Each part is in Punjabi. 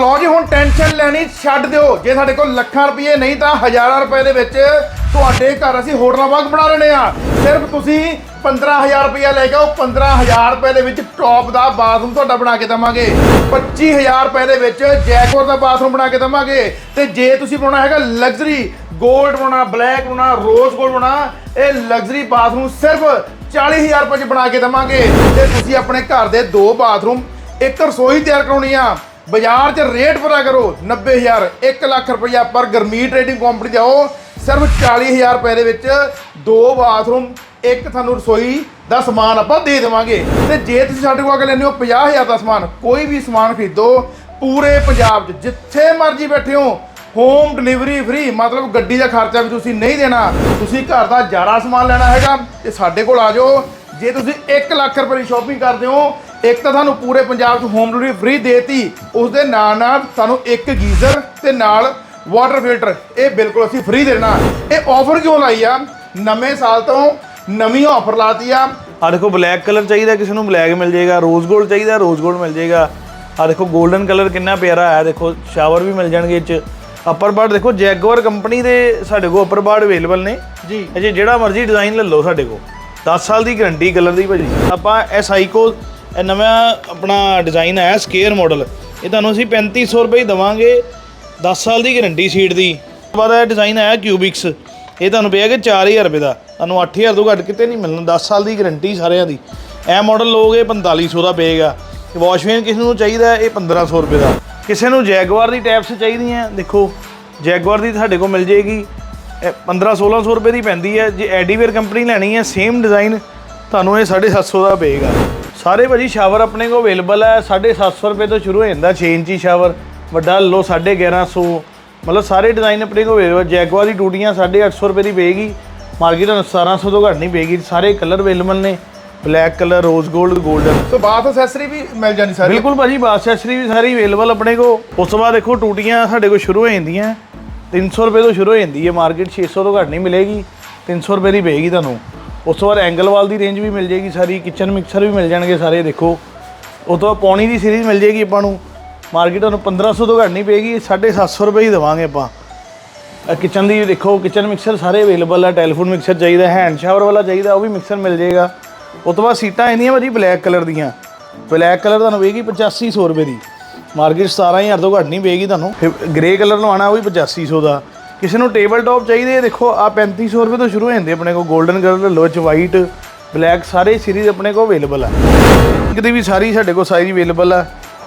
ਲਓ ਜੀ, ਹੁਣ ਟੈਨਸ਼ਨ ਲੈਣੀ ਛੱਡ ਦਿਓ। ਜੇ ਸਾਡੇ ਕੋਲ ਲੱਖਾਂ ਰੁਪਏ ਨਹੀਂ ਤਾਂ ਹਜ਼ਾਰਾਂ ਰੁਪਏ ਦੇ ਵਿੱਚ ਤੁਹਾਡੇ ਘਰ ਅਸੀਂ ਹੋਟਲਾਂ ਵਾਂਗ ਬਣਾ ਲੈਣੇ ਆ ਸਿਰਫ ਤੁਸੀਂ 15000 ਰੁਪਏ ਲੈ ਕੇ ਆਓ। 15000 ਰੁਪਏ ਦੇ ਵਿੱਚ ਟੌਪ ਦਾ ਬਾਥਰੂਮ ਤੁਹਾਡਾ ਬਣਾ ਕੇ ਦਵਾਂਗੇ। 25000 ਰੁਪਏ ਦੇ ਵਿੱਚ ਜੈਕੋਰ ਦਾ ਬਾਥਰੂਮ ਬਣਾ ਕੇ ਦਵਾਂਗੇ। ਤੇ ਜੇ ਤੁਸੀਂ ਬਣਾਉਣਾ ਹੈਗਾ ਲਗਜ਼ਰੀ 골ਡ ਬਣਾਉਣਾ, ਬਲੈਕ ਬਣਾਉਣਾ, ਰੋਜ਼ 골ਡ ਬਣਾਉਣਾ, ਇਹ ਲਗਜ਼ਰੀ ਬਾਥਰੂਮ ਸਿਰਫ 40000 ਰੁਪਏ ਚ ਬਣਾ ਕੇ ਦਵਾਂਗੇ। ਤੇ ਤੁਸੀਂ ਆਪਣੇ ਘਰ ਦੇ ਦੋ ਬਾਥਰੂਮ, ਇੱਕ ਰਸੋਈ ਤਿਆਰ ਕਰਾਉਣੀ ਆ। ਬਾਜ਼ਾਰ 'ਚ ਰੇਟ ਪਤਾ ਕਰੋ 90000 1 ਲੱਖ ਰੁਪਇਆ ਪਰ ਗਰਮੀ ਟ੍ਰੇਡਿੰਗ ਕੰਪਨੀ ਜਾਓ ਸਿਰਫ 40000 ਰੁਪਏ ਦੇ ਵਿੱਚ ਦੋ ਬਾਥਰੂਮ ਇੱਕ ਤੁਹਾਨੂੰ ਰਸੋਈ ਦਾ ਸਮਾਨ ਆਪਾਂ ਦੇ ਦੇਵਾਂਗੇ। ਤੇ ਜੇ ਤੁਸੀਂ ਸਾਡੇ ਕੋਲ ਆ ਕੇ ਲੈਂਦੇ ਹੋ 50000 ਦਾ ਸਮਾਨ, ਕੋਈ ਵੀ ਸਮਾਨ ਖਰੀਦੋ, ਪੂਰੇ ਪੰਜਾਬ 'ਚ ਜਿੱਥੇ ਮਰਜ਼ੀ ਬੈਠੇ ਹੋ ਹੋਮ ਡਿਲੀਵਰੀ ਫ੍ਰੀ ਮਤਲਬ ਗੱਡੀ ਦਾ ਖਰਚਾ ਵੀ ਤੁਸੀਂ ਨਹੀਂ ਦੇਣਾ। ਤੁਸੀਂ ਘਰ ਦਾ ਜ਼ਿਆਦਾ ਸਮਾਨ ਲੈਣਾ ਹੈਗਾ, ਤੇ ਸਾਡੇ ਕੋਲ ਆ ਜਾਓ। ਜੇ ਤੁਸੀਂ 1 ਲੱਖ ਰੁਪਏ ਦੀ ਸ਼ਾਪਿੰਗ ਕਰਦੇ ਹੋ ਇੱਕ ਤਾਂ ਤੁਹਾਨੂੰ ਪੂਰੇ ਪੰਜਾਬ 'ਚ ਹੋਮ ਡਿਲੀਵਰੀ ਫ੍ਰੀ ਦੇਤੀ ਉਸ ਦੇ ਨਾਲ ਨਾਲ ਤੁਹਾਨੂੰ ਇੱਕ ਗੀਜ਼ਰ ਤੇ ਨਾਲ ਵਾਟਰ ਫਿਲਟਰ ਇਹ ਬਿਲਕੁਲ ਅਸੀਂ ਫ੍ਰੀ ਦੇਣਾ। ਇਹ ਆਫਰ ਕਿਉਂ ਲਾਈ ਆ? ਨਵੇਂ ਸਾਲ ਤੋਂ ਨਵੀਂ ਆਫਰ ਲਾਤੀ ਆ। ਆ ਦੇਖੋ ਬਲੈਕ ਕਲਰ ਚਾਹੀਦਾ ਕਿਸੇ ਨੂੰ ਬਲੈਕ ਮਿਲ ਜਾਏਗਾ ਰੋਜ਼ 골ਡ ਚਾਹੀਦਾ ਰੋਜ਼ 골ਡ ਮਿਲ ਜਾਏਗਾ। ਆ ਦੇਖੋ 골ਡਨ ਕਲਰ ਕਿੰਨਾ ਪਿਆਰਾ ਆਇਆ ਦੇਖੋ ਸ਼ਾਵਰ ਵੀ ਮਿਲ ਜਾਣਗੇ ਇਹ ਚ। ਅਪਰ ਬਾਰਡ ਦੇਖੋ ਜੈਗਵਰ ਕੰਪਨੀ ਦੇ ਸਾਡੇ ਕੋਲ ਅਪਰ ਬਾਰਡ ਅਵੇਲੇਬਲ ਨੇ। ਜੀ। ਅਜੇ ਜਿਹੜਾ ਮਰਜ਼ੀ ਡਿਜ਼ਾਈਨ ਲੈ ਲਓ ਸਾਡੇ ਕੋਲ। 10 ਸਾਲ ਦੀ ਗਾਰੰਟੀ ਕਲਰ ਦੀ ਭਾਜੀ। ਆਪਾਂ ਐਸਆਈ ਕੋ ਇਹ ਨਵਾਂ ਆਪਣਾ ਡਿਜ਼ਾਈਨ ਆਇਆ ਸਕੇਅਰ ਮਾਡਲ ਇਹ ਤੁਹਾਨੂੰ ਅਸੀਂ 3500 ਰੁਪਏ ਹੀ ਦਵਾਂਗੇ 10 ਸਾਲ ਦੀ ਗਾਰੰਟੀ ਸੀਟ ਦੀ। ਉਸ ਤੋਂ ਬਾਅਦ ਇਹ ਡਿਜ਼ਾਈਨ ਆਇਆ ਕਿਊਬਿਕਸ ਇਹ ਤੁਹਾਨੂੰ ਪਿਆਗਾ 4000 ਰੁਪਏ ਦਾ। ਤੁਹਾਨੂੰ 8000 ਤੋਂ ਘੱਟ ਕਿਤੇ ਨਹੀਂ ਮਿਲਣਾ 10 ਸਾਲ ਦੀ ਗਾਰੰਟੀ ਸਾਰਿਆਂ ਦੀ। ਇਹ ਮਾਡਲ ਲੋਗੇ 4500 ਦਾ ਪਏਗਾ। ਵਾਸ਼ਵੇਨ ਕਿਸੇ ਨੂੰ ਚਾਹੀਦਾ ਹੈ, ਇਹ 1500 ਰੁਪਏ ਦਾ। ਕਿਸੇ ਨੂੰ ਜੈਗਵਾਰ ਦੀ ਟੈਪਸ ਚਾਹੀਦੀਆਂ ਦੇਖੋ। ਜੈਗਵਾਰ ਦੀ ਤੁਹਾਡੇ ਕੋਲ ਮਿਲ ਜੇਗੀ 15 1600 ਰੁਪਏ ਦੀ ਪੈਂਦੀ ਹੈ। ਜੇ ਐਡੀਵੇਅਰ ਕੰਪਨੀ ਲੈਣੀ ਹੈ ਸੇਮ ਡਿਜ਼ਾਈਨ ਤੁਹਾਨੂੰ ਇਹ 750 ਦਾ ਪਏਗਾ। ਸਾਰੇ ਭਾਜੀ ਸ਼ਾਵਰ ਆਪਣੇ ਕੋਲ ਅਵੇਲੇਬਲ ਹੈ 750 ਰੁਪਏ ਤੋਂ ਸ਼ੁਰੂ ਹੋ ਜਾਂਦਾ 6 ਇੰਚੀ ਸ਼ਾਵਰ ਵੱਡਾ ਲਓ 1150 ਮਤਲਬ ਸਾਰੇ ਡਿਜ਼ਾਈਨ ਆਪਣੇ ਕੋਲ ਅਵੇਲੇਬਲ ਜੈਗੁਆਰ ਦੀ ਟੂਟੀਆਂ 850 ਰੁਪਏ ਦੀ ਪਏਗੀ ਮਾਰਕੀਟ ਨੂੰ 1700 ਤੋਂ ਘੱਟ ਨਹੀਂ ਪਏਗੀ ਸਾਰੇ ਕਲਰ ਅਵੇਲੇਬਲ ਨੇ ਬਲੈਕ ਕਲਰ ਰੋਜ਼ 골ਡ 골ਡਨ ਸੋ ਬਾਥ ਅਸੈਸਰੀ ਵੀ ਮਿਲ ਜਾਣੀ ਸਾਰੀ? ਬਿਲਕੁਲ ਭਾਜੀ ਬਾਸ ਐਕਸੈਸਰੀ ਵੀ ਸਾਰੀ ਅਵੇਲੇਬਲ ਆਪਣੇ ਕੋ ਉਸ ਤੋਂ ਬਾਅਦ ਦੇਖੋ ਟੂਟੀਆਂ ਸਾਡੇ ਕੋਲ ਸ਼ੁਰੂ ਹੋ ਜਾਂਦੀਆਂ 300 ਰੁਪਏ ਤੋਂ ਸ਼ੁਰੂ ਹੋ ਜਾਂਦੀ ਹੈ ਮਾਰਕੀਟ 600 ਤੋਂ ਘੱਟ ਨਹੀਂ ਮਿਲੇਗੀ 300 ਰੁਪਏ ਦੀ ਪਏਗੀ ਤੁਹਾਨੂੰ। ਉਸ ਤੋਂ ਬਾਅਦ ਐਂਗਲਵਾਲ ਦੀ ਰੇਂਜ ਵੀ ਮਿਲ ਜੇਗੀ ਸਾਰੀ ਕਿਚਨ ਮਿਕਸਰ ਵੀ ਮਿਲ ਜਾਣਗੇ ਸਾਰੇ, ਦੇਖੋ। ਉਸ ਤੋਂ ਬਾਅਦ ਪੌਣੀ ਦੀ ਸੀਰੀਜ਼ ਮਿਲ ਜੇਗੀ ਆਪਾਂ ਨੂੰ। ਮਾਰਕੀਟ ਤੁਹਾਨੂੰ 1500 ਤੋਂ ਘੱਟ ਨਹੀਂ ਪਏਗੀ 750 ਰੁਪਏ ਹੀ ਦੇਵਾਂਗੇ ਆਪਾਂ। ਕਿਚਨ ਦੀ ਦੇਖੋ ਕਿਚਨ ਮਿਕਸਰ ਸਾਰੇ ਅਵੇਲੇਬਲ ਆ ਟੈਲੀਫੋਨ ਮਿਕਸਰ ਚਾਹੀਦਾ ਹੈਂਡ ਸ਼ਾਵਰ ਵਾਲਾ ਚਾਹੀਦਾ, ਉਹ ਵੀ ਮਿਕਸਰ ਮਿਲ ਜਾਏਗਾ। ਉਸ ਤੋਂ ਬਾਅਦ ਸੀਟਾਂ ਆਉਂਦੀਆਂ ਭਾਜੀ ਬਲੈਕ ਕਲਰ ਦੀਆਂ। ਬਲੈਕ ਕਲਰ ਤੁਹਾਨੂੰ ਪਏਗੀ 8500 ਰੁਪਏ ਦੀ। ਮਾਰਕੀਟ 17000 ਤੋਂ ਘੱਟ ਨਹੀਂ ਪਏਗੀ ਤੁਹਾਨੂੰ। ਫਿਰ ਗ੍ਰੇ ਕਲਰ ਲਵਾਉਣਾ, ਉਹ ਵੀ 8500 ਦਾ। ਕਿਸੇ ਨੂੰ ਟੇਬਲ ਟੌਪ ਚਾਹੀਦੇ ਦੇਖੋ ਆ 3500 ਰੁਪਏ ਤੋਂ ਸ਼ੁਰੂ ਹੋ ਜਾਂਦੇ ਆਪਣੇ ਕੋਲ 골ਡਨ ਕਲਰ ਲੋਚ ਵਾਈਟ ਬਲੈਕ ਸਾਰੇ ਸੀਰੀਜ਼ ਆਪਣੇ ਕੋਲ ਅਵੇਲੇਬਲ ਆ। ਕਿਤੇ ਵੀ ਸਾਰੀ ਸਾਡੇ ਕੋਲ ਸਾਈਜ਼ ਅਵੇਲੇਬਲ ਆ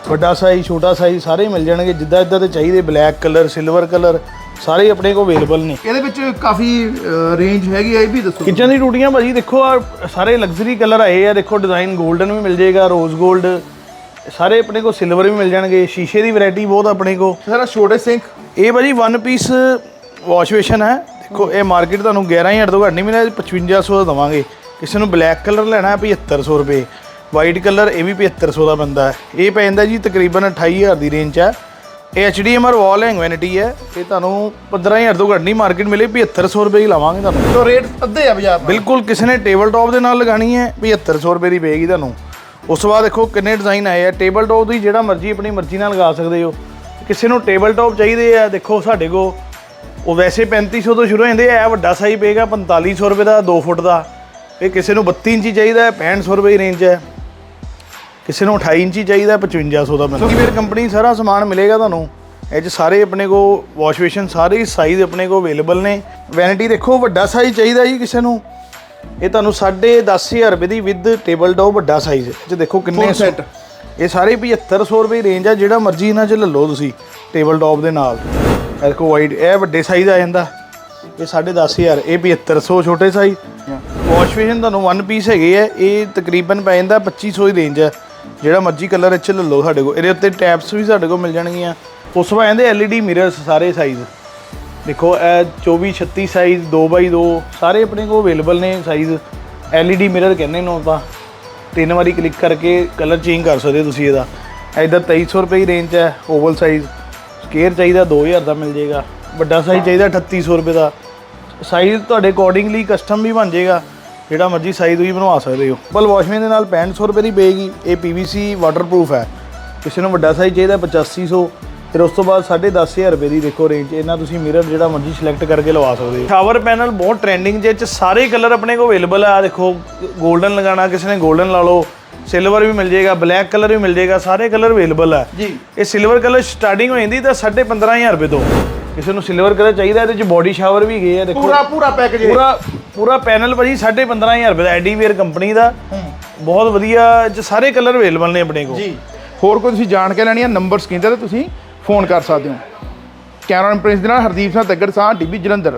ਵੱਡਾ ਸਾਈਜ਼ ਛੋਟਾ ਸਾਈਜ਼ ਸਾਰੇ ਮਿਲ ਜਾਣਗੇ ਜਿੱਦਾਂ ਇੱਦਾਂ ਦੇ ਚਾਹੀਦੇ ਬਲੈਕ ਕਲਰ ਸਿਲਵਰ ਕਲਰ ਸਾਰੇ ਆਪਣੇ ਕੋਲ ਅਵੇਲੇਬਲ ਨੇ। ਇਹਦੇ ਵਿੱਚ ਕਾਫੀ ਰੇਂਜ ਹੈਗੀ ਆ ਇਹ ਵੀ ਦੱਸੋ। ਕਿਚਨ ਦੀ ਟੂਟੀਆਂ ਭਾਜੀ ਦੇਖੋ ਆ ਸਾਰੇ ਲਗਜ਼ਰੀ ਕਲਰ ਆਏ ਆ ਦੇਖੋ ਡਿਜ਼ਾਈਨ 골ਡਨ ਵੀ ਮਿਲ ਜਾਏਗਾ ਰੋਜ਼ 골ਡ ਸਾਰੇ ਆਪਣੇ ਕੋਲ ਸਿਲਵਰ ਵੀ ਮਿਲ ਜਾਣਗੇ ਸ਼ੀਸ਼ੇ ਦੀ ਵੈਰਾਈਟੀ ਬਹੁਤ ਆਪਣੇ ਕੋਲ। ਸਾਰਾ ਛੋਟੇ ਸਿੰਕ ਇਹ ਭਾਜੀ 1 ਪੀਸ ਵਾਸ਼ ਬੇਸ਼ਨ ਹੈ। ਦੇਖੋ ਇਹ ਮਾਰਕੀਟ ਤੁਹਾਨੂੰ 11000 ਤੋਂ ਘੱਟ ਨਹੀਂ ਮਿਲਿਆ 5500 ਦਾ ਦਵਾਂਗੇ। ਕਿਸੇ ਨੂੰ ਬਲੈਕ ਕਲਰ ਲੈਣਾ ਹੈ 7500 ਰੁਪਏ। ਵਾਈਟ ਕਲਰ ਇਹ ਵੀ 7500 ਦਾ ਬੰਦਾ ਹੈ। ਇਹ ਪੈ ਜਾਂਦਾ ਜੀ ਤਕਰੀਬਨ 28000 ਦੀ ਰੇਂਜ 'ਚ ਹੈ। ਇਹ HDMI ਵਾਲ ਹੈਂਗਵੈਨਿਟੀ ਹੈ ਇਹ ਤੁਹਾਨੂੰ 15000 ਤੋਂ ਘੱਟ ਨਹੀਂ ਮਾਰਕੀਟ ਮਿਲੇ 7500 ਰੁਪਏ ਹੀ ਲਾਵਾਂਗੇ ਤੁਹਾਨੂੰ। ਸੋ ਰੇਟ ਅੱਧੇ ਆ ਬਾਜ਼ਾਰ। ਬਿਲਕੁਲ ਕਿਸੇ ਨੇ ਟੇਬਲ ਟਾਪ ਦੇ ਨਾਲ ਲਗਾਣੀ ਹੈ 7500 ਰੁਪਏ ਦੀ ਪਏਗੀ ਤੁਹਾਨੂੰ। ਉਸ ਤੋਂ ਬਾਅਦ ਦੇਖੋ ਕਿੰਨੇ ਡਿਜ਼ਾਈਨ ਆਏ ਆ। ਟੇਬਲ ਟਾਪ ਦੀ ਜਿਹੜਾ ਮਰਜ਼ੀ ਆਪਣੀ ਮਰਜ਼ੀ ਨਾਲ ਲਗਾ ਸਕਦੇ ਹੋ। ਕਿਸੇ ਨੂੰ ਟੇਬਲ ਟਾਪ ਚਾਹੀਦੇ ਆ ਦੇਖੋ ਸਾਡੇ ਕੋ ਉਹ ਵੈਸੇ 3500 ਤੋਂ ਸ਼ੁਰੂ ਹੋ ਜਾਂਦੇ ਆ ਇਹ ਵੱਡਾ ਸਾਈਜ਼ ਪਏਗਾ 4500 ਰੁਪਏ ਦਾ 2 ਫੁੱਟ ਦਾ। ਇਹ ਕਿਸੇ ਨੂੰ 32 ਇੰਚੀ ਚਾਹੀਦਾ ਹੈ 6500 ਰੁਪਏ ਦੀ ਰੇਂਜ ਹੈ। ਕਿਸੇ ਨੂੰ 28 ਇੰਚੀ ਚਾਹੀਦਾ ਹੈ 5500 ਦਾ ਮਿਲਦਾ ਫਿਰ ਕੰਪਨੀ ਸਾਰਾ ਸਮਾਨ ਮਿਲੇਗਾ ਤੁਹਾਨੂੰ। ਇਹ 'ਚ ਸਾਰੇ ਆਪਣੇ ਕੋ ਵਾਸ਼ ਬੇਸ਼ਨ ਸਾਰੇ ਸਾਈਜ਼ ਆਪਣੇ ਕੋ ਅਵੇਲੇਬਲ ਨੇ। ਵੈਨਿਟੀ ਦੇਖੋ ਵੱਡਾ ਸਾਈਜ਼ ਚਾਹੀਦਾ ਜੀ ਕਿਸੇ ਨੂੰ। ਇਹ ਤੁਹਾਨੂੰ 10500 ਰੁਪਏ ਦੀ ਵਿਦ ਟੇਬਲ ਟਾਪ ਵੱਡਾ ਸਾਈਜ਼ ਇਹ 'ਚ ਦੇਖੋ ਕਿੰਨੇ set। ਇਹ ਸਾਰੇ 7500 ਰੁਪਏ ਰੇਂਜ ਆ ਜਿਹੜਾ ਮਰਜ਼ੀ ਇਹਨਾਂ 'ਚ ਲੈ ਲਓ ਤੁਸੀਂ ਟੇਬਲ ਟਾਪ ਦੇ ਨਾਲ। ਇਹ ਦੇਖੋ ਵਾਈਡ ਇਹ ਵੱਡੇ ਸਾਈਜ਼ ਆ ਜਾਂਦਾ। ਇਹ 10500 ਇਹ 7500 ਛੋਟੇ ਸਾਈਜ਼ ਵਾਸ਼ ਬੇਸ਼ਨ ਤੁਹਾਨੂੰ ਵਨ ਪੀਸ ਹੈਗੇ ਆ, ਇਹ ਤਕਰੀਬਨ ਪੈ ਜਾਂਦਾ 2500 ਦੀ ਰੇਂਜ ਹੈ ਜਿਹੜਾ ਮਰਜ਼ੀ ਕਲਰ ਇੱਚ ਲੈ ਲਓ ਸਾਡੇ ਕੋਲ। ਇਹਦੇ ਉੱਤੇ ਟੈਪਸ ਵੀ ਸਾਡੇ ਕੋਲ ਮਿਲ ਜਾਣਗੀਆਂ। ਉਸ ਤੋਂ ਬਾਅਦ ਕਹਿੰਦੇ LED ਮਿਰਰਸ ਸਾਰੇ ਸਾਈਜ਼ ਦੇਖੋ, ਇਹ 24 36 ਸਾਈਜ਼ 2x2 ਸਾਰੇ ਆਪਣੇ ਕੋਲ ਅਵੇਲੇਬਲ ਨੇ ਸਾਈਜ਼ LED ਮਿਰਰ ਕਹਿੰਦੇ ਨੂੰ ਆਪਾਂ ਤਿੰਨ ਵਾਰੀ ਕਲਿੱਕ ਕਰਕੇ ਕਲਰ ਚੇਂਜ ਕਰ ਸਕਦੇ ਹੋ ਤੁਸੀਂ ਇਹਦਾ। ਇਧਰ 2300 ਰੁਪਏ ਦੀ ਰੇਂਜ ਹੈ ਓਵਲ ਸਾਈਜ਼ ਸਕੇਅਰ ਚਾਹੀਦਾ 2000 ਦਾ ਮਿਲ ਜਾਏਗਾ, ਵੱਡਾ ਸਾਈਜ਼ ਚਾਹੀਦਾ 3800 ਰੁਪਏ ਦਾ। ਸਾਈਜ਼ ਤੁਹਾਡੇ ਅਕੋਰਡਿੰਗਲੀ ਕਸਟਮ ਵੀ ਬਣ ਜਾਏਗਾ, ਜਿਹੜਾ ਮਰਜ਼ੀ ਸਾਈਜ਼ ਤੁਸੀਂ ਬਣਵਾ ਸਕਦੇ ਹੋ। ਬਲ ਵਾਸ਼ਮੈਨ ਦੇ ਨਾਲ 6500 ਰੁਪਏ ਦੀ ਪਏਗੀ, ਇਹ PVC ਵਾਟਰਪ੍ਰੂਫ ਹੈ। ਕਿਸੇ ਨੂੰ ਵੱਡਾ ਸਾਈਜ਼ ਚਾਹੀਦਾ 8500 ਫਿਰ ਉਸ ਤੋਂ ਬਾਅਦ 10500 ਰੁਪਏ ਦੀ ਦੇਖੋ ਰੇਂਜ ਇਹਨਾਂ ਤੁਸੀਂ ਮਿਰਰ ਜਿਹੜਾ ਮਰਜ਼ੀ ਸਿਲੈਕਟ ਕਰਕੇ ਲਵਾ ਸਕਦੇ ਹੋ। ਸ਼ਾਵਰ ਪੈਨਲ ਬਹੁਤ ਟ੍ਰੈਂਡਿੰਗ ਜੇ ਚ ਸਾਰੇ ਕਲਰ ਆਪਣੇ ਕੋਲ ਅਵੇਲੇਬਲ ਆ। ਦੇਖੋ 골ਡਨ ਲਗਾਉਣਾ, ਕਿਸੇ ਨੇ 골ਡਨ ਲਾ ਲਓ। ਸਿਲਵਰ ਵੀ ਮਿਲ ਜਾਏਗਾ ਬਲੈਕ ਕਲਰ ਵੀ ਮਿਲ ਜਾਏਗਾ ਸਾਰੇ ਕਲਰ ਅਵੇਲੇਬਲ ਆ। ਜੀ। ਇਹ ਸਿਲਵਰ ਕਲਰ ਸਟਾਰਟਿੰਗ ਹੋ ਜਾਂਦੀ ਤਾਂ 15500 ਰੁਪਏ ਤੋਂ। ਕਿਸੇ ਨੂੰ ਸਿਲਵਰ ਕਲਰ ਚਾਹੀਦਾ ਇਹਦੇ ਚ ਬੋਡੀ ਸ਼ਾਵਰ ਵੀ ਗਏ ਆ ਦੇਖੋ। ਪੂਰਾ ਪੂਰਾ ਪੈਕੇਜ ਪੂਰਾ ਪੂਰਾ ਪੈਨਲ ਭਾਜੀ 15500 ਰੁਪਏ ਦਾ ਐਡੀਵੇਅਰ ਕੰਪਨੀ ਦਾ। ਬਹੁਤ ਵਧੀਆ 'ਚ ਸਾਰੇ ਕਲਰ ਅਵੇਲੇਬਲ ਨੇ ਆਪਣੇ ਕੋਲ। ਜੀ। ਹੋਰ ਕੋਈ ਤੁਸੀਂ ਜਾਣ ਕੇ ਲੈਣੀ ਹੈ ਨੰਬਰ ਸਕਰੀਨ ਤੇ ਤੇ ਤੁਸੀਂ ਫੋਨ ਕਰ ਸਕਦੇ ਹੋ। ਕੈਮਰਾ ਪ੍ਰਿੰਸ ਦੇ ਨਾਲ ਹਰਦੀਪ ਸਿੰਘ ਤੱਗੜ ਸਾਹ ਡਿੱਬੀ ਜਲੰਧਰ।